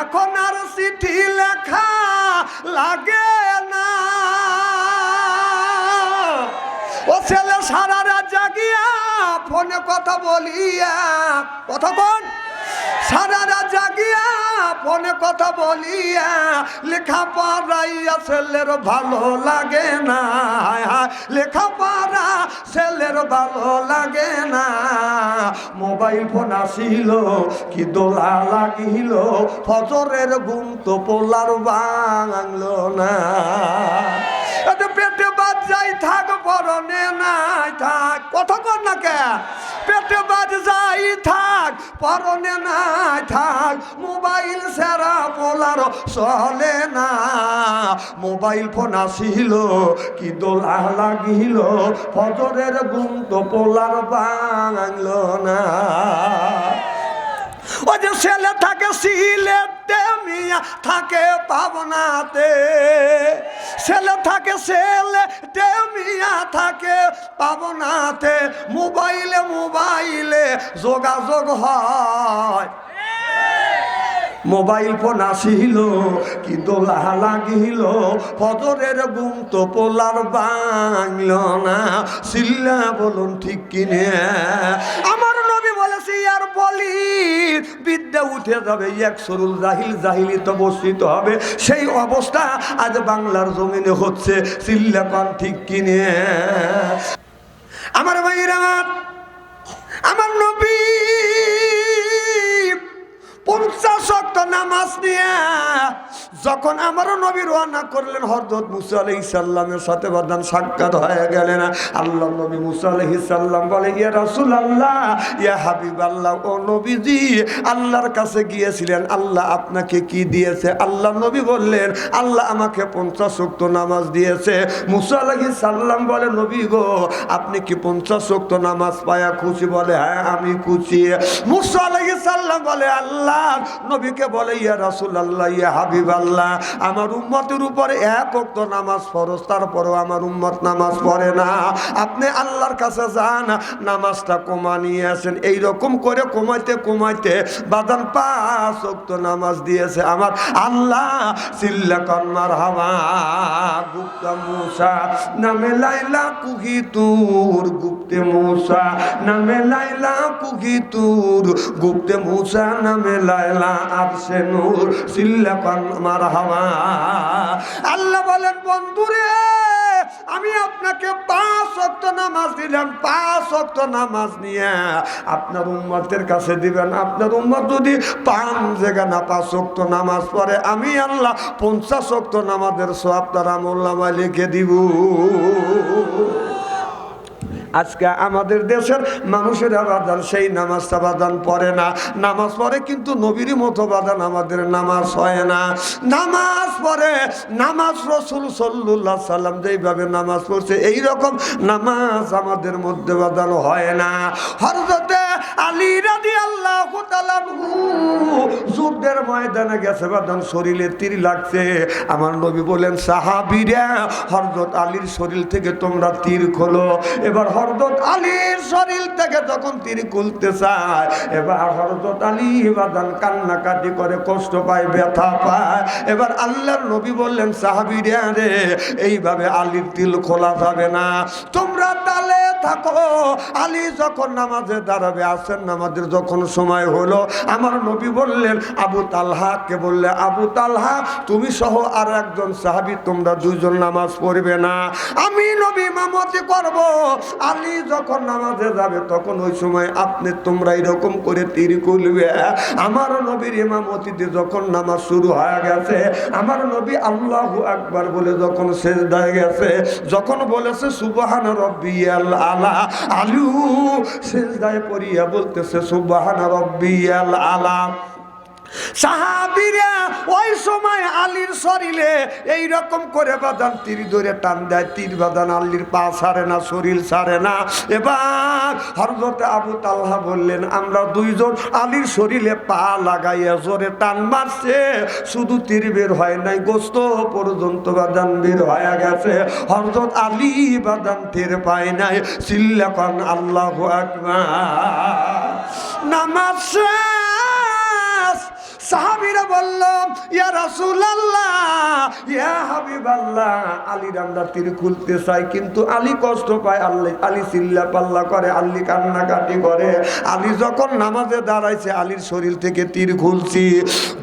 এখন আর চিঠি লেখা লাগে না। ও ছেলে সারা রাত জাগিয়া ফোনে কথা বলিয়া, কথা কোন। সারা রাত জাগিয়া ফোনে কথা বলিয়া লেখা পড়াইয়া ছেলের ভালো লাগে না। লেখা পড়া ছেলের ভালো লাগে না। মোবাইল ফোন আসিল, কি দোলা লাগিল, ফজরের ঘুম তো পোলার বাংলো না। পেটে বাদ যাই থাক, পরনে নাই থাক। কথা কর না কে? পেটে বাদ যাই থাক, পরনে নাই থাক। মোবাইল সেরা পোলার চলে না। মোবাইল ফোন আসিল, কি দোলা লাগিল, ফজরের ঘুম তো পোলার বাংলো না। ও যে ছেলে থাকে সিলেটে মিয়া থাকে পাবনাতে। ছেলে থাকে ছেলে মিয়া থাকে পাবনাতে। মোবাইলে মোবাইলে যোগাযোগ হয়। মোবাইল ফোন আসিল, কি দোলা লাগিল, ফজরের গুম তো পোলার বাংল না। সিল্লা বলুন ঠিক কিনে, আমার বলি বিদ্যা উঠে যাবে, এক সরুল জাহিল জাহিলি তো বসিত হবে। সেই অবস্থা আজ বাংলার জমিনে হচ্ছে চিল্লাপান ঠিক কিনে। আমার ভাইরা, আমার নবী পঞ্চাশ অক্ট নামাজ নিয়ে যখন আমারও নবী রওনা করলেন হরদত মুসা আলহ ইসাল্লামের সাথে বাদান সাক্ষাৎ হয়ে গেলেন। আল্লাহ নবী মুসা আলহ ইসাল্লাম বলে, ইয়া রাসুল আল্লাহ ইয়া হাবিব আল্লাহ ও নবীজি, আল্লাহর কাছে গিয়েছিলেন। আল্লাহ আপনাকে কি দিয়েছে? আল্লাহ নবী বললেন, আল্লাহ আমাকে পঞ্চাশ অক্ট নামাজ দিয়েছে। মুসা আলহি সাল্লাম বলে, নবী গো, আপনি কি পঞ্চাশ অক্ট নামাজ পায়া খুশি? বলে হ্যাঁ আমি খুশি। মুসা আলহি সাল্লাম বলে, আল্লাহ নবীকে বলে, ইয়া আল্লাহ ইয়া হাবিব আল্লাহ আমার উম্মতের উপরে এক নামাজ ফরজ আমার উম্মত নামাজ পড়ে না। আপনি আল্লাহর কাছে যান, নামাজটা কমা নিয়ে আসেন। এইরকম করে কমাইতে কমাইতে পাঁচ অক্ত নামাজ দিয়েছে আমার আল্লাহ। চিল্লা হাওয়া গুপ্তা মূসা, নামে লাইলা কুহি তুর, গুপ্তে মূসা, নামে লাইলা কুহি তুর, গুপ্তে মূসা, নামে লাইলা আরশে নূর চিল্লা হাওয়া আল্লাহ বলেন, বন্ধুরে, আমি আপনাকে পাঁচ অক্ত নামাজ দিলাম, পাঁচ অক্ত নামাজ নিয়ে। আপনার উম্মতের কাছে দিবেন, আপনার উম্মত যদি পাঁচ জায়গা না, পাঁচ অক্ত নামাজ পড়ে, আমি আল্লাহ পঞ্চাশ অক্ত নামাজের সব তার আমল্লামায় লিখে দিব। আজকে আমাদের দেশের মানুষেরা বাদান সেই নামাজটা বাদান পড়ে না। নামাজ পড়ে কিন্তু নবীর মতো বাদান আমাদের নামাজ হয় না। নামাজ পড়ে, নামাজ রসুল সল্লুল্লাহ সাল্লাম যেইভাবে নামাজ পড়ছে এই রকম নামাজ আমাদের মধ্যে বাদান হয় না। হরজতে আলী রাদি আল্লাহ যুদ্ধের ময়দানে গেছে বাদান শরীরে তীর লাগছে। আমার নবী বলেন, সাহাবিরা হরজত আলীর শরীর থেকে তোমরা তীর খোলো। এবার হরদত আলীর শরীর থেকে যখন তীর খুলতে চায়, এবার হরদত আলী বাদান কান্নাকাটি করে কষ্ট পায়, ব্যথা পায়। এবার আল্লাহর নবী বললেন সাহাবিরা রে এইভাবে আলীর তিল খোলা যাবে না। তোমরা তালে থাকো। আলী যখন নামাজে দাঁড়াবে আসেন নামাজের যখন সময় হলো, আমার নবী বললেন, আবু তালহাকে বললে, আবু তালহা, তুমি সহ আর একজন সাহাবি, তোমরা দুইজন নামাজ পড়বে না। আমি নবী মামতি করব। আলী যখন নামাজে যাবে, তখন ওই সময় আপনি তোমরা এরকম করে তীর খুলবে। আমার নবীর ইমামতিতে যখন নামাজ শুরু হয়ে গেছে, আমার নবী আল্লাহ আকবার বলে যখন শেষ দায় গেছে, যখন বলেছে, সুবাহান রব্বিয়াল আলা আলু শেষ দায় পড়িয়া বলতেছে, সুবাহান রব্বিয়াল আলা সাহাবিরা ওই সময় আলীর শরীরে এই রকম করে বাদান তীর ধরে টান দেয়। তীর বাদান আলীর পা ছাড়ে না, শরীর ছাড়ে না। এবার হরজতে আবু তাল্লাহ বললেন, আমরা দুইজন আলীর শরীরে পা লাগাইয়া জোরে টান মারছে। শুধু তীর বের হয় নাই, গোস্ত পর্যন্ত বাদান বের হয়ে গেছে। হরজত আলী বাদান তীর পায় নাই। চিল্লাকন আল্লাহ আকবার। নামাজ সাহাবীরা বলল, ইয়া রাসূলুল্লাহ, ইয়া হাবিবাল্লাহ। আলীর আমরা তীর খুলতে চাই কিন্তু আলী কষ্ট পায় আল্লাহ আলী চিল্লা পাল্লা করে আলী কান্নাকাটি করে। আলী যখন নামাজে দাঁড়াইছে, আলীর শরীর থেকে তীর খুলছি।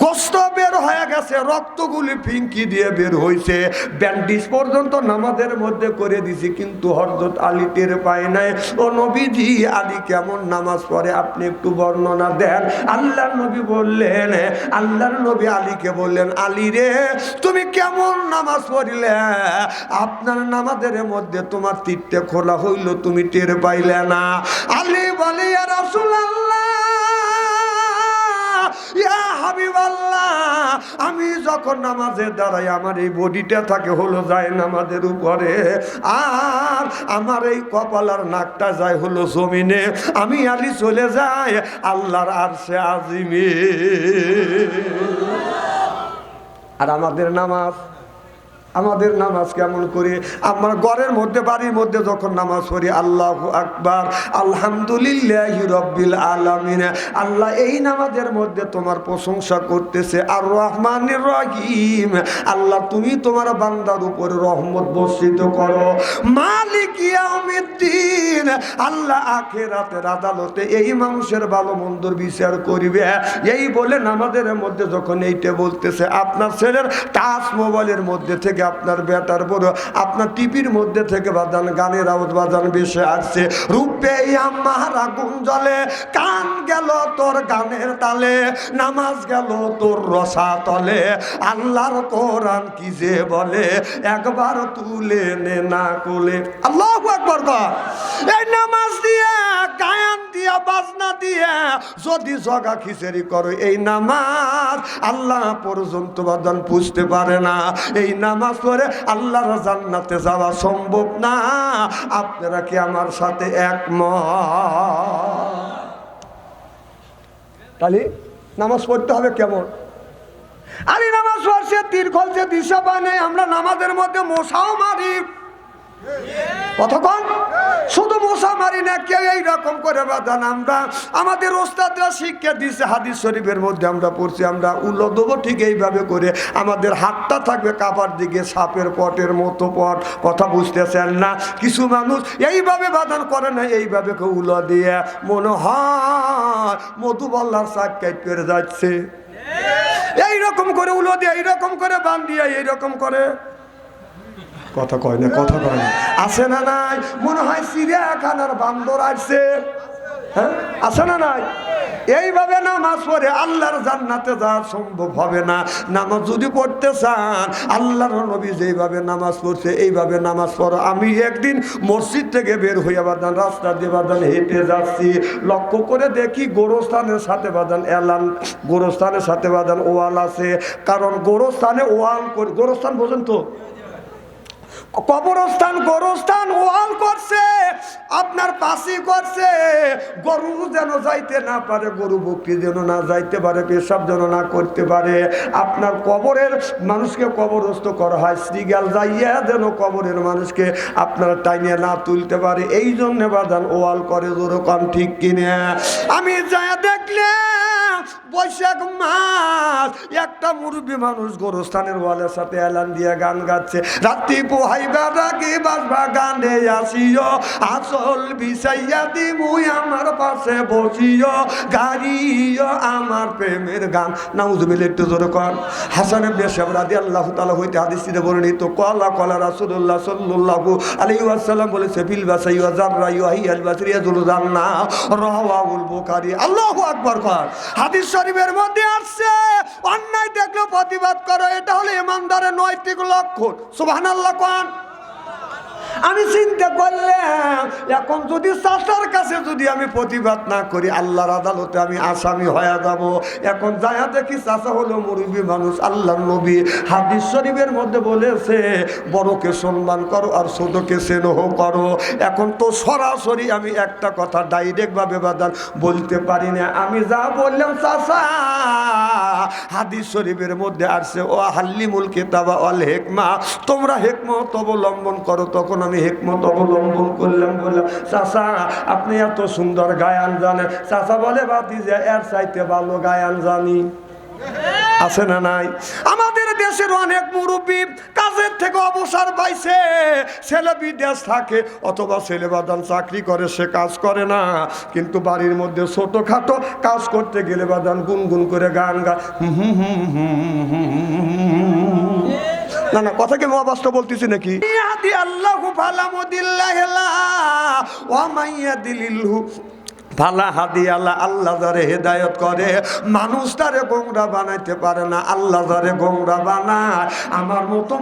গোস্ত বের হয়ে গেছে, রক্তগুলি ফিঙ্কি দিয়ে বের হয়েছে ব্যান্ডিজ পর্যন্ত নামাজের মধ্যে করে দিছি, কিন্তু হরজত আলী টের পায় নাই। ও নবীজি, আলী কেমন নামাজ পড়ে? আপনি একটু বর্ণনা দেন। আল্লাহর নবী বললেন আল্লাহর নবী আলীকে বললেন, আলী রে, তুমি কেমন নামাজ পড়িলে? আপনার নামাজের মধ্যে তোমার তীরটা খোলা হইল, তুমি টের পাইলে না। আলী বলে রাসূলুল্লাহ। ইয়া হাবিবাল্লাহ, আমি যখন নামাজে দাঁড়াই, আমার এই বডিটা থাকে হলো যায় নামাজের উপরে। আর আমার এই কপাল আর নাকটা যায় হলো জমিনে। আমি আলি চলে যাই, আল্লাহর আর সে আজিমে। আর আমাদের নামাজ আমাদের নামাজ কেমন করে? আমার ঘরের মধ্যে, বাড়ির মধ্যে যখন নামাজ পড়ি, আল্লাহ আকবার, আলহামদুলিল্লাহ রব্বিল আলমিন। আল্লাহ এই নামাজের মধ্যে তোমার প্রশংসা করতেছে আর রহমান রহিম। আল্লাহ তুমি তোমার বান্দার উপরে রহমত বর্ষিত করো। মালিক ইয়াউমিদ্দিন। আল্লাহ আখেরাতের আদালতে এই মানুষের ভালো মন্দর বিচার করিবে। এই বলে নামাজের মধ্যে যখন এইটা বলতেছে, আপনার ছেলের টাচ মোবাইলের মধ্যে থেকে আপনার বেটার বড় আপনার টিভির মধ্যে থেকে বাজান, গানের আওয়াজ বাজান বেশি আসছে। রূপে আমার আগুন জ্বলে কান গেল তোর গানের তালে, নামাজ গেল তোর রসা তলে। আল্লাহর কোরআন কি যে বলে, একবার তুলে নে না কোলে আল্লাহ একবার এই নামাজ দিয়ে, গায়ান দিয়া, বাজনা দিয়ে, যদি জগা খিচেরি করো, এই নামাজ আল্লাহ পর্যন্ত বাদান পুষতে পারে না। এই নামাজ পড়ে আল্লাহর জান্নাতে যাওয়া সম্ভব না। আপনারা কি আমার সাথে একমত? তাহলে নামাজ পড়তে হবে কেমন? আরে নামাজ পড়ছে তীর খলছে দিশা পায় আমরা নামাজের মধ্যে মশাও মারি। কতক্ষণ শুধু মশা মারি না, কেউ এইরকম করে বাদান আমরা। আমাদের ওস্তাদরা শিক্ষা দিচ্ছে হাদিস শরীফের মধ্যে আমরা পড়ছি, আমরা উল্লো দেবো ঠিক এইভাবে করে। আমাদের হাতটা থাকবে কাপার দিকে, সাপের পটের মতো পট, কথা বুঝতেছেন না? কিছু মানুষ এইভাবে বাদান করে না, এইভাবে কেউ উলো দিয়ে। মনে হয় মধুবল্লার শাক কেট করে যাচ্ছে। এইরকম করে উলো দিয়ে, এইরকম করে বান দিয়ে, এইরকম করে। কথা কয় না, কথা কয় না। আছে না নাই? মনে হয় চিড়িয়াখানার বান্দর আসছে। হ্যাঁ? আছে না নাই? এইভাবে নামাজ পড়ে আল্লাহর সম্ভব হবে না। নামাজ যদি পড়তে চান, আল্লাহর যেইভাবে নামাজ পড়ছে, এইভাবে নামাজ পড়ো। আমি একদিন মসজিদ থেকে বের হইয়া বাদান, রাস্তা দিয়ে বাদান হেঁটে যাচ্ছি। লক্ষ্য করে দেখি গোরস্থানের সাথে বাদান এলান, গোরস্থানের সাথে বাদান ওয়াল আছে। কারণ গোরস্থানে ওয়াল গোরস্থান বোঝেন তো? কবরস্থান, গোরস্থান ওয়াল করছে, আপনার পাশি করছে। গরু যেন যাইতে না পারে, গরু বকরি যেন না যাইতে পারে, পেশাব যেন না করতে পারে। আপনার কবরের মানুষকে কবরস্থ করা হয় শ্রীগাল যাইয়া যেন কবরের মানুষকে আপনার টাইনে না তুলতে পারে। এই জন্যে বাদান ওয়াল করে যেরকম ঠিক কিনে। আমি যা দেখলাম বৈশাখ মাস। একটা মুরব্বী মানুষ গোরস্থানের ওয়ালের সাথে এলান দিয়ে গান গাচ্ছে। রাত্রি পোহাইবা রাখি বাসবা গানে আসিও? আসল বিষাইয়া দিমুই আমার পাশে বসিও। গাড়িও আমার প্রেমের গান। নাউজুবিল একটু জোরে কর হাসান বেশাব রাদি আল্লাহ তালা হইতে হাদিসিতে বর্ণিত, কলা কলা রাসুল্লাহ সাল্লাল্লাহু আলাইহি ওয়াসাল্লাম বলেছে, ফিল বাসাইয়া জাররা ইউহাইয়াল বাসরিয়া জুলুজান্না। রাওয়াহুল বুখারী। আল্লাহু আকবার কর। হাদিস শরীফের মধ্যে আসছে। অন্যায় দেখলেও প্রতিবাদ করো এটা হলো ইমানদারের নৈতিক লক্ষণ। সুবহানাল্লাহ কোন? আমি চিন্তা করলাম, এখন যদি চাষার কাছে যদি আমি প্রতিবাদ না করি, আল্লাহর আদালতে আমি আসামি হয়ে যাব। এখন যায়া দেখি চাষা হলো মুরব্বী মানুষ আল্লাহ নবী। হাদিস শরীফের মধ্যে বলেছে, বড়কে সম্মান করো আর ছোটকে স্নেহ করো। এখন তো সরাসরি আমি একটা কথা ডাইরেক্ট ভাবে বাদান বলতে পারি না। আমি যা বললাম চাষা হাদিস শরীফের মধ্যে আসছে, ও হাল্লিমুল কেতাবা অল হেকমা, তোমরা হেকমত অবলম্বন করো, তখন আমি হেকমত অবলম্বন করলাম বললাম চাষা আপনি এত সুন্দর গায়ান জানেন চাষা বলে বাতি যে এর চাইতে ভালো গায়ান জানি আছে না নাই আমাদের দেশের অনেক মুরব্বী কাজের থেকে অবসর পাইছে ছেলে বিদেশ থাকে অথবা ছেলে বাদান চাকরি করে সে কাজ করে না কিন্তু বাড়ির মধ্যে ছোটখাটো কাজ করতে গেলে বাদান গুনগুন করে গান গা হুম হুম হুম হুম হুম হুম। না না কথা কি মহাবাস্ত বলতেছি নাকি? আল্লাহু ফালা মুদিল্লাহিলা ওয়া মাইয়াদিলিল্হু ফালা হাদি করে বানাইতে পারে না বানায়। আমার মতো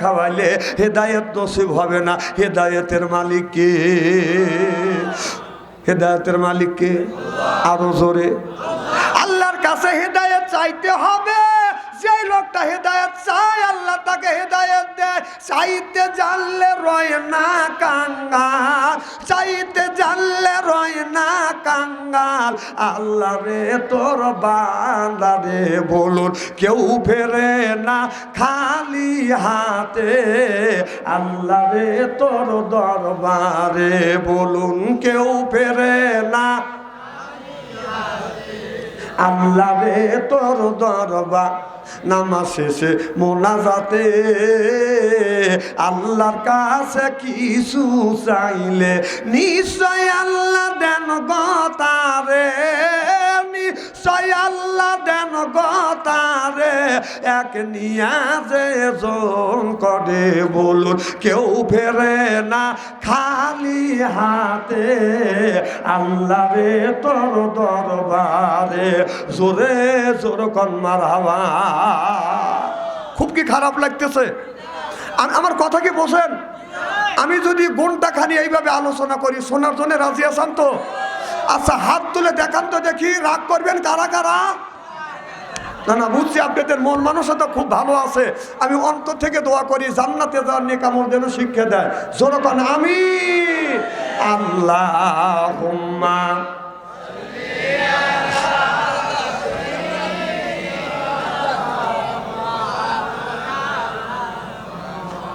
খাওয়াইলে হেদায়ত নসিব হবে না। হেদায়তের মালিক কে? হেদায়তের মালিক কে? আরও জোরে। আল্লাহর কাছে হেদায়ত চাইতে হবে। চাইতে জানলে রয় না কাঙ্গাল চাইতে জানলে রয় না কাঙ্গাল আল্লাহ রে তোর বান্দা রে, বলুন কেউ ফেরে না খালি হাতে। আল্লাহ রে তোর দরবারে, বলুন কেউ ফেরে না আল্লাহ রে তোর দরবা নামাজ শেষে মোনাজাতে। আল্লাহর কাছে কিছু চাইলে নিশ্চয় আল্লাহ দেন গতারে নিশ্চয় আল্লাহ দেন গতারে এক নিয়াজে জন করে বলুন, কেউ ফেরে না খালি হাতে। আল্লাহ রে তোর দরবারে জোরে জোর কন্মার হাওয়া। খুব কি খারাপ লাগতেছে? আর আমার কথা কি বোঝেন? আমি যদি ঘণ্টা খানি এইভাবে আলোচনা করি, শোনার জন্য রাজি আসান তো? আচ্ছা হাত তুলে দেখান তো দেখি, রাগ করবেন কারা কারা? না না, বুঝছি আপনাদের মন মানুষতা খুব ভালো আছে। আমি অন্তর থেকে দোয়া করি, জান্নাতে যাওয়ার নিয়ে কামড় যেন শিক্ষা দেয়। জোরকান আমি আল্লাহ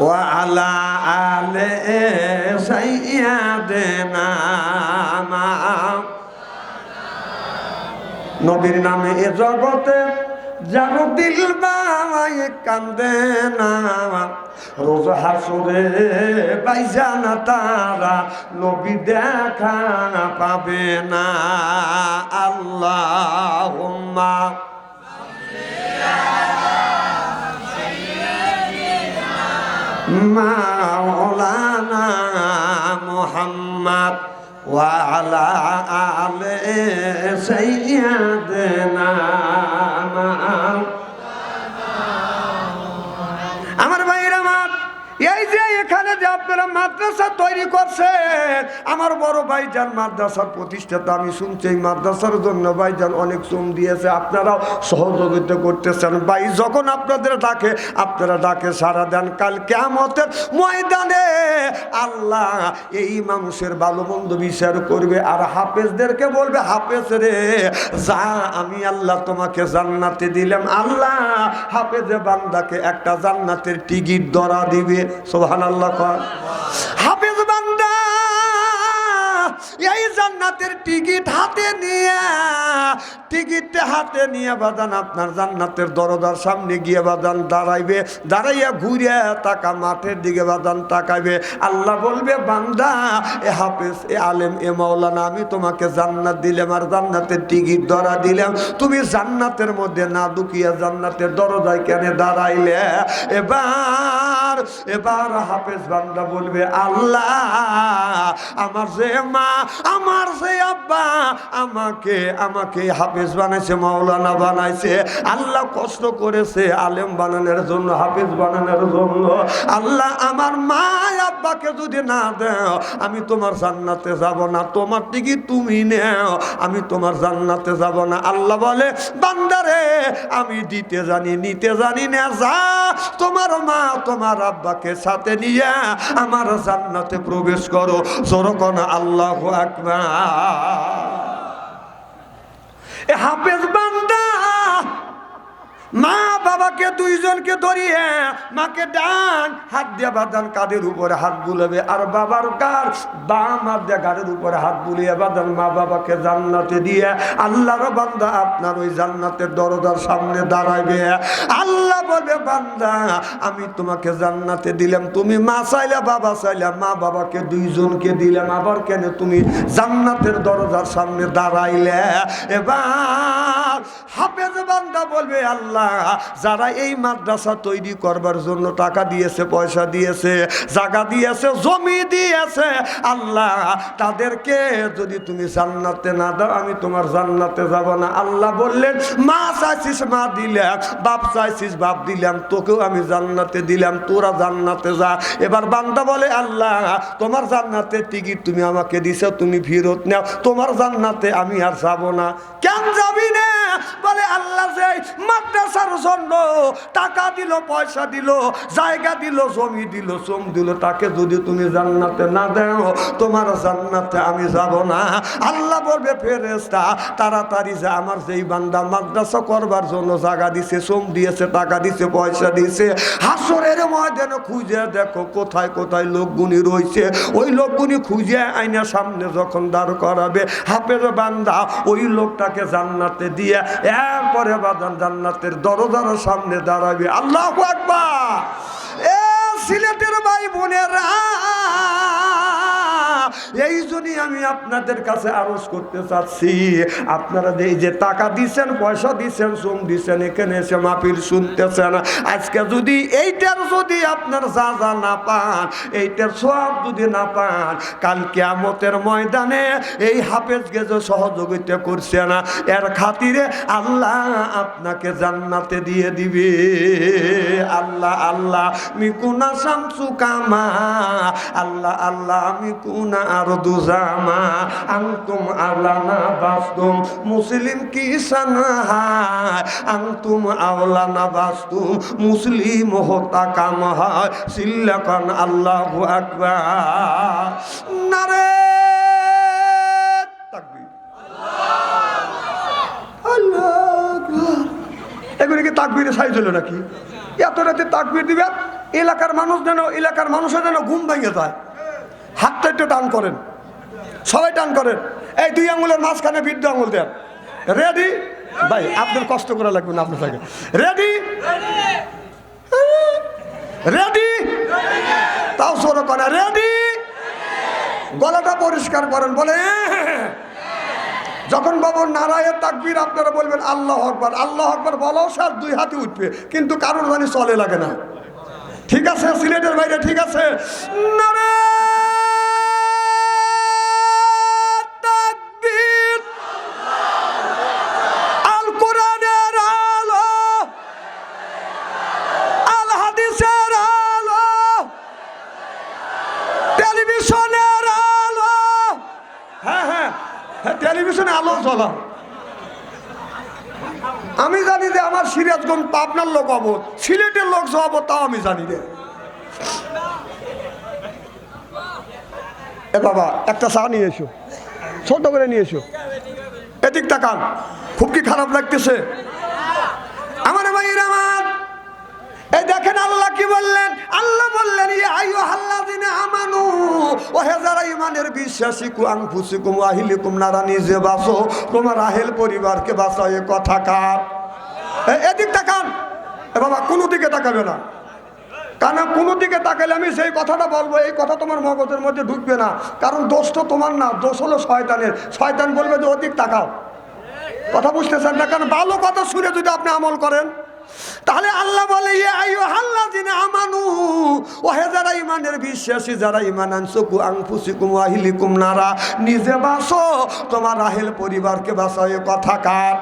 وعلى آل سيدنا নবীর নামে এ জগতে যেন দিল বাবাই কান্দে না রোজ হাসুরে বাইজানা তারা নবী দেখা পাবে না আল্লাহ মাওলানা মোহাম্মদ وعلى آل سيدنا আমার মাদ্রাসা তৈরি করছেন আমার বড় ভাইজান মাদ্রাসার প্রতিষ্ঠাতা, আমি শুনছি এই মাদ্রাসার জন্য ভাইজান অনেক শ্রম দিয়েছে। আপনারাও সহযোগিতা করতেছেন। ভাই, যখন আপনাদের ডাকে, আপনারা ডাকে সারা দেন। কাল কেমতের ময়দানে আল্লাহ এই মানুষের ভালো মন্দ বিচার করবে আর হাফেজদেরকে বলবে, হাফেজ রে, যা আমি আল্লাহ তোমাকে জান্নাতে দিলাম। আল্লাহ হাফেজে বান্দাকে একটা জান্নাতের টিকিট ধরা দিবে। সোহান আল্লাহ হাফেজ বান্দা এই জান্নাতের টিকিট হাতে নিয়ে টিকিটটা হাতে নিয়ে বাদান, আপনার জান্নাতের দরজার সামনে গিয়ে বাদান দাঁড়াইবে। দাঁড়াইয়া ঘুরে তাকা, মাঠের দিকে বাদান তাকাইবে। আল্লাহ বলবে, বান্দা, এ হাফেজ, এ আলেম, এ মাওলানা, আমি তোমাকে জান্নাত দিলাম আর জান্নাতের টিকিট ধরা দিলাম। তুমি জান্নাতের মধ্যে না দুকিয়া জান্নাতের দরজায় কেন দাঁড়াইলে? এবার এবার হাফেজ বান্দা বলবে, আল্লাহ, আমার যে মা, আমার যে আব্বা, আমাকে আমাকে হাফেজ বানাইছে, মাওলানা বানাইছে। আল্লাহ কষ্ট করেছে, আলেম বানানোর জন্য, হাফিজ বানানোর জন্য। আল্লাহ আমার মা আব্বাকে যদি না দেও, আমি তোমার জান্নাতে যাব না। তোমার দিকে তুমি নেও, আমি তোমার জান্নাতে যাব না। আল্লাহ বলে, বান্দারে, আমি দিতে জানি, নিতে জানি না, যা তোমার মা তোমার আব্বাকে সাথে নিয়ে আমার জান্নাতে প্রবেশ করো। জোরকন আল্লাহ আকবার। হাফেজ বান্দা। মা বাবাকে দুইজনকে ধরিয়ে মাকে ডান হাত দিয়ে বাদান কাদের উপরে হাত বুলাবে। আর বাবার কার? বাম হাত দিয়ে গাড়ির উপরে হাত বুলিয়ে বাদান মা বাবাকে জান্নাতে দিয়ে আল্লাহর বান্দা আপনার ওই জান্নাতের দরজার সামনে দাঁড়াবে আল্লাহ বলবে, বান্দা, আমি তোমাকে জান্নাতে দিলাম। তুমি মা চাইলে, বাবা চাইলে, মা বাবাকে দুইজনকে দিলাম। আবার কেন তুমি জান্নাতের দরজার সামনে দাঁড়াইলে? এবার হাফেজ বান্দা বলবে, আল্লাহ যারা এই মাদ্রাসা তৈরি করবার জন্য টাকা দিয়েছে, পয়সা দিয়েছে, জায়গা দিয়েছে, জমি দিয়েছে, আল্লাহ, তাদেরকে যদি তুমি জান্নাতে না দাও, আমি তোমার জান্নাতে যাব না। আল্লাহ বললেন, মা চাইছিস, মা দিলাম বাপ চাইছিস, বাপ দিলাম, তোকেও আমি জান্নাতে দিলাম, তোরা জান্নাতে যা। এবার বান্দা বলে, আল্লাহ, তোমার জান্নাতে টিকিট তুমি আমাকে দিছো, তুমি ফিরত নাও, তোমার জান্নাতে আমি আর যাব না। কেন যাবি না? বলে আল্লাহ যে মাদ্রাসার জন্য টাকা দিল, পয়সা দিল, জায়গা দিল, জমি দিল, শ্রম দিল, তাকে যদি তুমি জান্নাতে না দেও, তোমার জান্নাতে আমি যাব না। আল্লাহ বলবে ফেরেস্তা তাড়াতাড়ি যে, আমার যেই বান্দা মাদ্রাসা করবার জন্য জায়গা দিছে, শ্রম দিয়েছে, টাকা দিছে, পয়সা দিছে হাসরের ময়দানে খুঁজে দেখো কোথায় কোথায় লোকগুনি রয়েছে। ওই লোকগুনি খুঁজে আইনা সামনে যখন দাঁড় করাবে হাফের বান্দা ওই লোকটাকে জান্নাতে দিয়ে এরপরে বাদান জান্নাতের দরজার সামনে দাঁড়াবে। আল্লাহ একবার এ সিলেটের ভাই বোনেরা এই জন্যই আমি আপনাদের কাছে আরজ করতে চাচ্ছি। আপনারা যে যে টাকা দিচ্ছেন পয়সা দিচ্ছেন শ্রম দিচ্ছেন এখানে এসে মাপিল শুনতেছেন। আজকে যদি এইটার যদি আপনার যা যা না পান, এইটার সব যদি না পান, কাল কেমতের ময়দানে এই হাফেজ গেজে সহযোগিতা করছে না, এর খাতিরে আল্লাহ আপনাকে জান্নাতে দিয়ে দিবে। আল্লাহ আল্লাহ, মিকুনা শামসু কামা। আল্লাহ আল্লাহ, মিকুনা আর দুজামা আংতুম আলানা বাস্তুম, মুসলিম কি সানহায় আংতুম আওলানা বাস্তুম, মুসলিম হতা কাম হয়, সিল্লাকান আল্লাহু আকবার। নারে। এগুলি কি তাকবীরে সাইজ হলো নাকি? এত রাতে তাকবীর দিবে, এলাকার মানুষ যেন, এলাকার মানুষের যেন ঘুম ভেঙে যায়। হাতটা একটু টান করেন। সবাই টান করেন। এই দুই আঙুলের মাঝখানে বৃদ্ধ আঙুল দেন। রেডি ভাই, আপনার কষ্ট করা লাগবে না, আপনার রেডি রেডি তাও সরো করে। রেডি গলাটা পরিষ্কার করেন, বলে। যখন বাবু নারায়ের তাকবির আপনারা বলবেন, আল্লাহ আকবার আল্লাহ আকবার, বলো স্যার দুই হাতে উঠবে। কিন্তু কারোর জানি চলে লাগে না। ঠিক আছে, সিলেটের বাইরে ঠিক আছে? নারায়ে চলা আমি জানি যে আমার সিরাজগঞ্জ পাবনার লোক হব, সিলেটের লোক হব, তাও আমি জানি রে। এ বাবা, একটা চা নিয়ে এসো। ছোট করে নিয়ে এসো। এদিক তাকান খুব কি খারাপ লাগতেছে? আমার ভাইয়ের আমার এই দেখেন আল্লাহ কি বললেন? আল্লাহ বললেন আমানু ও হে যারা ঈমানের বিশ্বাসী, কু আনফুসিকুম ওয়া আহলিকুম নারা, নিজে বাঁচো। তোমার আহেল পরিবারকে এ কথা এদিক তাকান। বাবা, কোনো দিকে তাকাবে না। কোনো দিকে আমি সেই কথাটা বলব, এই কথা তোমার মগজের মধ্যে ঢুকবে না। কারণ দোষ তো তোমার না, দোষ হলো শয়তানের। শয়তান বলবে যে অধিক তাকাও। কথা বুঝতেছেন না? কারণ ভালো কথা শুনে যদি আপনি আমল করেন তাহলে আল্লাহ বলে আমানু, ও হে যারা ইমানের বিশ্বাসী, যারা ইমান নারা, নিজে বাসো তোমার আহেল পরিবারকে বাঁচাও কথা কার?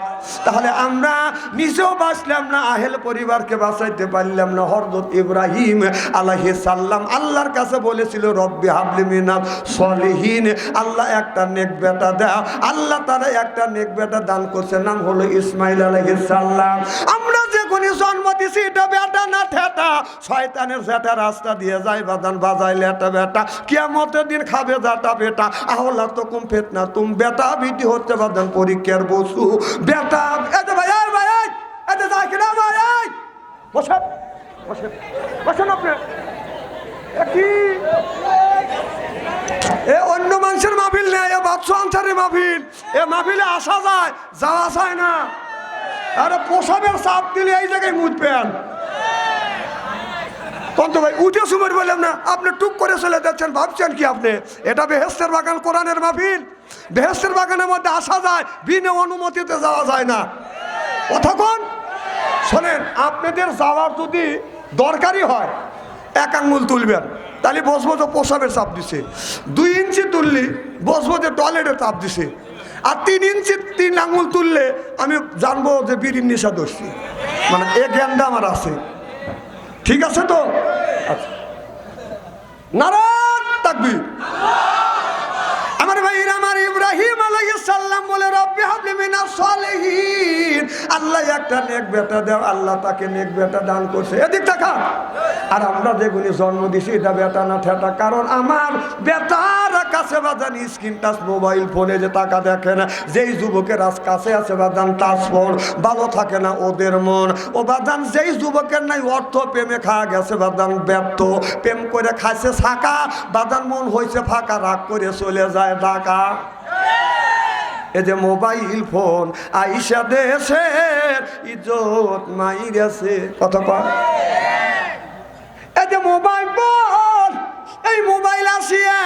তাহলে আমরা নিজেও বাঁচলাম না, আহেল পরিবারকে বাঁচাইতে পারলাম না। হরদত ইব্রাহিম আলাহি সাল্লাম আল্লাহর কাছে বলেছিল, রব্বি হাবলি মিনাল সলিহীন। আল্লাহ একটা নেক বেটা দাও আল্লাহ তারা একটা নেক বেটা দান করছে, নাম হলো ইসমাইল আলাইহিস সালাম। আমরা যে কোনি জন্ম দিছি এটা বেটা না ঠেটা? শয়তানের যেটা রাস্তা দিয়ে যায় বাদান বাজাইলে একটা বেটা। কিয়ামতের দিন খাবে যাটা বেটা। আহলা তো কুম ফেতনা তুম বেটা বিটি হচ্ছে বাদান পরীক্ষার বসু বেটা যে ভাই ভাই এই যাই কিনা ভাই এই, বসেন বসেন বসেন আপনি? কি? এ অন্য মানুষের মাহফিল নেই এ বাদশা আনসারের মাহফিল। এ মাহফিলে আসা যায় যাওয়া যায় না। আরে পোশাবের চাপ দিলে এই জায়গায় মুতবেন কন্ত ভাই, উঠে সুমের বললাম না, আপনি টুক করে চলে যাচ্ছেন, ভাবছেন কি আপনি? এটা বেহেস্তের বাগান, কোরআনের মাহফিল। বেহেস্তের বাগানের মধ্যে আসা যায়, বিনা অনুমতিতে যাওয়া যায় না। কতক্ষণ শোনেন, আপনাদের যাওয়ার যদি দরকারই হয়, এক আঙ্গুল তুলবেন। তাহলে বসবো তো পোশাবের চাপ দিছে। দুই ইঞ্চি তুললি, বসবো যে টয়লেটের চাপ দিছে। আর তিন ইঞ্চি, তিন আঙুল তুললে আমি জানব যে বিড়ির নেশা ধরছি মানে এ জ্ঞানটা আমার আছে। ঠিক আছে তো? আচ্ছা। আল্লাহ বেটা দেও, আল্লাহ তাকে বেটা দান দেখা আর আমরা যেগুলি জন্ম দিছি, এটা বেটা না ঠেটা। কারণ আমার বেটার কাছে বাজান স্ক্রিন টাচ মোবাইল ফোনে যে টাকা দেখে না, যেই যুবকের আজ কাছে আছে বাজান টাচ ফোন ভালো থাকে না ওদের মন। ও বাজান যেই যুবকের নাই অর্থ প্রেমে খাওয়া গেছে বাজান ব্যর্থ, প্রেম করে খাইছে ছাকা বাজান মন হয়েছে ফাঁকা, রাগ করে চলে যায় ঢাকা। এ যে মোবাইল ফোন, আইসা দেশের ইজ্জত মাই গেছে কত কয়? এই যে মোবাইল ফোন এই মোবাইল আসিয়া,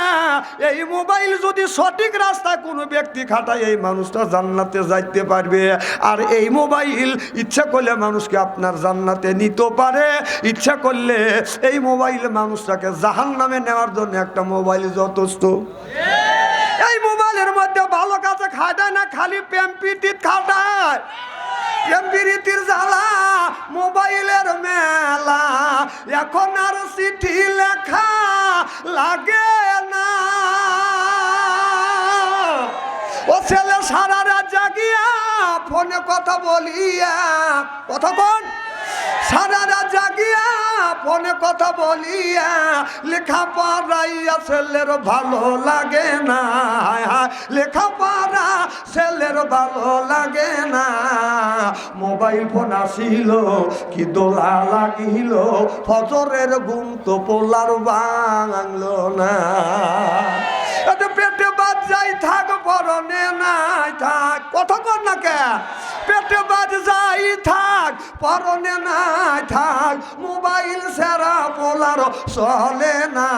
এই মোবাইল যদি সঠিক রাস্তা কোনো ব্যক্তি খাটায়, এই মানুষটা জান্নাতে যাইতে পারবে। আর এই মোবাইল ইচ্ছা করলে মানুষকে আপনার জান্নাতে নিতে পারে। ইচ্ছা করলে এই মোবাইল মানুষটাকে জাহান নামে নেওয়ার জন্য একটা মোবাইল যথেষ্ট। এই মোবাইলের মধ্যে ভালো কাছে খাটায় না, খালি প্যাম্পিটিত খাটায়। প্রেমপিরিতির জ্বালা, মোবাইলের মেলা। এখন আর চিঠি লেখা লাগে না। ও ছেলে সারা রাত জাগিয়া ফোনে কথা বলিয়া, কথা বল সারা জাগিয়া ফোনে কথা বলিয়া লেখা পড়াইয়া ছেলের ভালো লাগে না। লেখা পড়া ছেলের ভালো লাগে না। মোবাইল ফোন আসিল, কি দোলা লাগিল, ফজরের ঘুম তো পোলার বাংলো না। পেটে বাদ যাই, থাক, পরনে নাই, থাক। কতক্ষণ না কে? পেটে বাদ যাই, থাক, পরনে নাই, থাক। মোবাইল সেরা পোলার চলে না।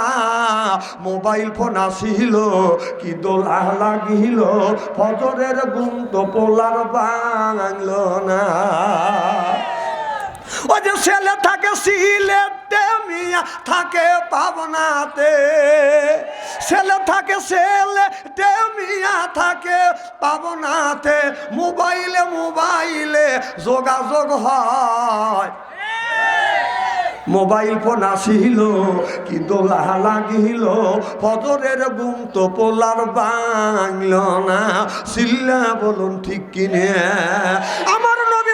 মোবাইল ফোন আসিল, কি দোলা লাগিল, ফজরের গুম তো পোলার বাংলো না। ও যে ছেলে থাকে সিলেটে থাকে পাবনাতে। ছেলে থাকে ছেলে মিয়া থাকে পাবনাতে। মোবাইলে মোবাইলে যোগাযোগ হয়। মোবাইল ফোন আসিল কি দোলা লাগিল। ফজরের গুম তো পোলার বাংল না। সিল্লা বলুন ঠিক কিনে। আমার নবী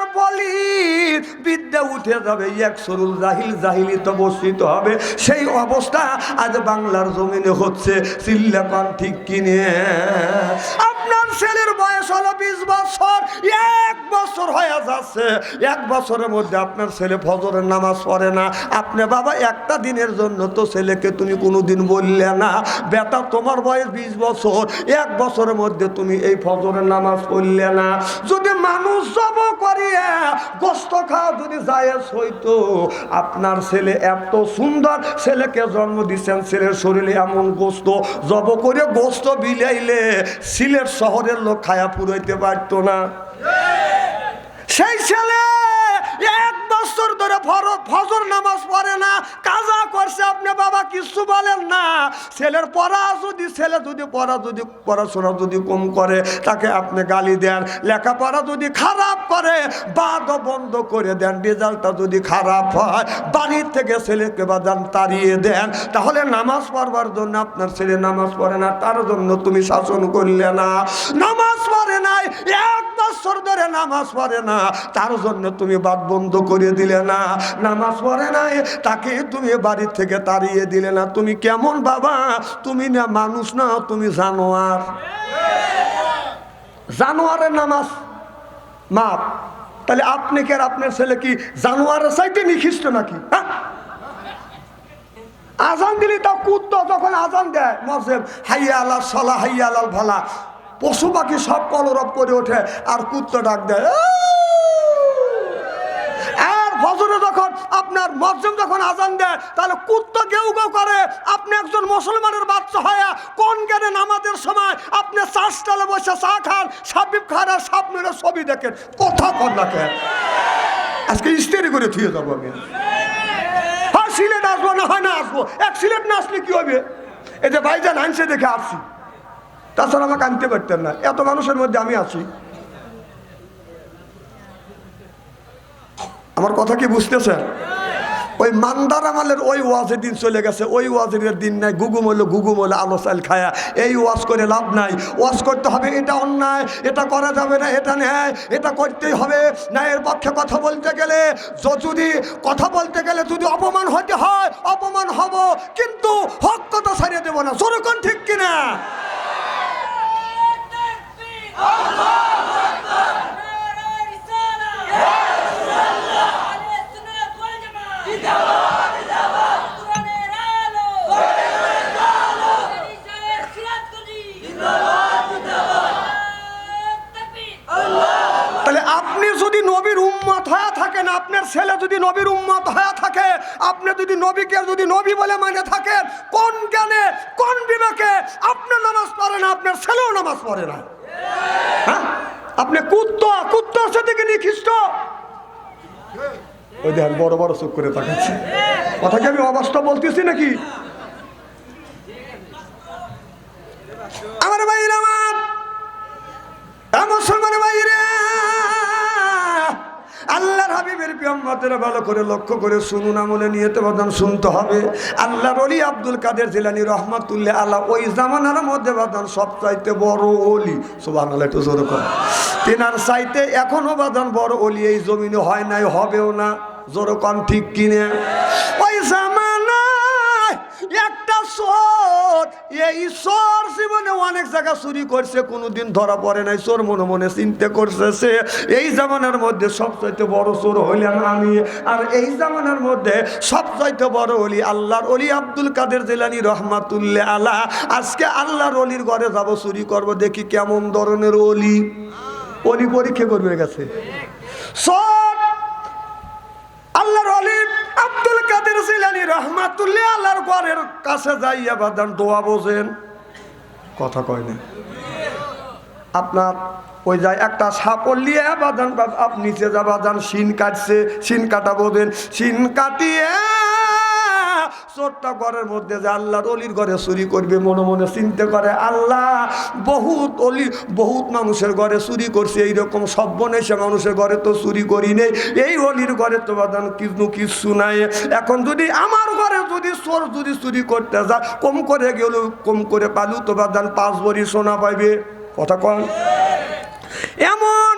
আর বলি। বিদ্যা উঠে যাবে, এক সরুল জাহিল, জাহিলি তো বসিত হবে। সেই অবস্থা আজ বাংলার জমিনে হচ্ছে সিল্লাপান ঠিক কিনে। ছেলের বয়স হলো বিশ বছর। এক বছর হয়ে যাচ্ছে। এক বছরের মধ্যে আপনার ছেলে ফজরের নামাজ পড়ে না। আপনি বাবা, একটা দিনের জন্য তো ছেলেকে তুমি কোনোদিন বললে না। বেটা, তোমার বয়স বিশ বছর। এক বছরের মধ্যে তুমি এই ফজরের নামাজ পড়লে না। যদি মানুষ জব করিয়া গোস্ত খাওয়া যদি জায়েজ হইতো, আপনার ছেলে এত সুন্দর ছেলেকে জন্ম দিচ্ছেন ছেলের শরীরে এমন গোস্ত। জব করে গোস্ত বিলাইলে সিলেট শহরের লোক খায়া পুরাইতে পারতো না। সেই ছেলে বছর ধরে ফজর নামাজ পড়ে না, কাজা করছে, আপনি বাবা কিছু বলেন না। ছেলের পড়া যদি, ছেলে যদি পড়া যদি, পড়াশোনা যদি কম করে, তাকে আপনি গালি দেন। লেখাপড়া যদি খারাপ করে বাদ বন্ধ করে দেন। রেজাল্টটা যদি খারাপ হয়, বাড়ির থেকে ছেলেকে বাদান তাড়িয়ে দেন। তাহলে নামাজ পড়বার জন্য আপনার ছেলে নামাজ পড়ে না, তার জন্য তুমি শাসন করলে না। নামাজ নাই, এক বছর ধরে নামাজ পড়ে না, তার জন্য তুমি বাদ বন্ধ করে দিলে না। নামাজ পড়ে নাই, তাকে তুমি বাড়ি থেকে তাড়িয়ে দিলে না। তুমি কেমন বাবা? তুমি না মানুষ না, তুমি জানোয়ার। জানোয়ারের নামাজ মাপ তাহলে আপনি কি আর আপনার ছেলে কি জানোয়ারের চাইতে নিখিষ্ট নাকি? হ্যাঁ? আজান দিলে তাও কুত্ত যখন আজান দেয়, মসজিদ, হাইয়া আলাল সলা হাইয়া আলাল ভালা পশু পাখি সব কলরব করে ওঠে, আর কুত্ত ডাক দেয় আর ফজরে যখন আপনার মসজিদ যখন আজান দেয়, তাহলে কুত্ত কেউ কেউ করে, আপনি একজন মুসলমানের বাচ্চা হয়ে কোন জ্ঞানে নামাজের সময় আপনি চাষটালে বসে চা খান সাবিব খান আর স্বপ্নের ছবি দেখেন? কথা কেন? আজকে স্টেরি করে থুয়ে যাব আমি। হয় সিলেট আসব না হয় না আসব। এক সিলেট না আসলে কি হবে? এই যে ভাইজান আনছে দেখে আসছি। তাছাড়া আমাকে আনতে পারতেন না। এত মানুষের মধ্যে আমি আছি। আমার কথা কি বুঝতেছেন? ওই মান্দার আমালের ওই ওয়াজের দিন চলে গেছে। ওই ওয়াজের দিন নাই। গুগুম হলো গুগুম হলো আলো চাল খায়া। এই ওয়াজ করে লাভ নাই। ওয়াজ করতে হবে, এটা অন্যায়, এটা করা যাবে না, এটা ন্যায়, এটা করতেই হবে। ন্যায়ের পক্ষে কথা বলতে গেলে যদি কথা বলতে গেলে যদি অপমান হতে হয়, অপমান হব, কিন্তু হক কথা ছাড়িয়ে দেবো না। জোরকন ঠিক কিনা তাহলে আপনি যদি নবীর উম্মত হয়ে থাকেন, আপনার ছেলে যদি নবীর উম্মত হয়ে থাকে, আপনি যদি নবীকে যদি নবী বলে মানে থাকেন, কোন জ্ঞানে, কোন বিবেকে আপনার নামাজ পড়ে না, আপনার ছেলেও নামাজ পড়ে না? হ্যাঁ? আপনি কুত্ত, কুত্তর সাথে কি নিখিষ্ট? ওই দেখেন, বড় বড় চোখ করে তাকাচ্ছে। কথা কি আমি অবাস্তব বলতেছি নাকি আমার ভাইয়ের আমার এ মুসলমান ভাইরে আল্লাহর হাবিবের ভালো করে লক্ষ্য করে শুনুন আমলে নিয়ে তো বাদাম শুনতে হবে। আল্লাহ অলি আব্দুল কাদের জিলানি রহমাতুল্লাহ আল্লাহ ওই জামানার মধ্যে বাদান সব চাইতে বড় অলি সুবাহ একটু জোর করে তেনার চাইতে এখনও বাদান বড় অলি এই জমিনে হয় নাই, হবেও না। জোর কম ঠিক কিনে? ওই একটা চোর এই চোর জীবনে অনেক জায়গা চুরি করছে, কোনোদিন ধরা পড়ে নাই, চোর মনে মনে চিন্তা করছে সে এই জামানার মধ্যে সবচাইতে বড় চোর হইলাম আমি। আর এই জামানার মধ্যে সবচাইতে বড় অলি আল্লাহর অলি আব্দুল কাদের জেলানি রহমাতুল্লাহ আলা। আজকে আল্লাহর অলির ঘরে যাব, চুরি করব, দেখি কেমন ধরনের অলি। অলি পরীক্ষা করবে গেছে। চোর! আল্লাহর অলিম আব্দুল কাদের সিলানি রহমাতুল্লাহ আল্লাহর ঘরের কাছে যাইয়া বাদান দোয়া বোঝেন। কথা কয় না। আপনার ওই যায় একটা সাপল নিয়ে বাদান আপনি নিচে যা বাদান, শিন কাটছে, শিন কাটা বোঝেন। শিন কাটিয়ে চোরটা ঘরের মধ্যে যে আল্লাহর অলির ঘরে চুরি করবে, মনে মনে চিন্তা করে, আল্লাহ, বহুত অলি, বহুত মানুষের ঘরে চুরি করছে, এইরকম সব্যনেশে মানুষের ঘরে তো চুরি করি নেই, এই অলির ঘরে তো বাদান কিছু কিছু নাই। এখন যদি আমার ঘরে যদি চোর যদি চুরি করতে যায়, কম করে গেল কম করে পালু তো বাদান পাঁচ বড়ি সোনা পাইবে। কথা কন। এমন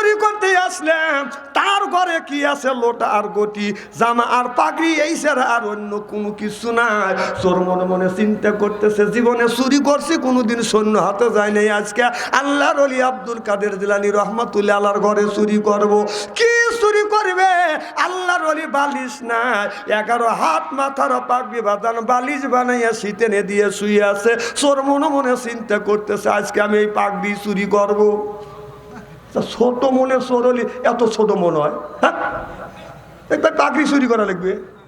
চুরি করতে আসলাম তার ঘরে কি আছে লোটা আর গটি? জামা আর পাগড়ি, এই ছাড়া আর অন্য কোনো কিছু নাই। চোর মনে মনে চিন্তা করতেছে, জীবনে চুরি করছে, কোনোদিন সৈন্য হাতে যায় নাই আজকে। আল্লাহর অলি আব্দুল কাদের দিলানি রহমতুল্লাহ আল্লাহর ঘরে চুরি করব। কি চুরি করবে? আল্লাহর অলি বালিশ নাই। এগারো হাত মাথার পাগড়ি বাদান বালিশ বানাইয়া শীতে নে দিয়ে শুয়ে আছে। চোর মনে মনে চিন্তা করতেছে, আজকে আমি এই পাগড়ি চুরি করব। ছোট মনে চোর হলে এত ছোট মনে হয় হ্যাঁ? একটা চাকরি চুরি করা লাগবে।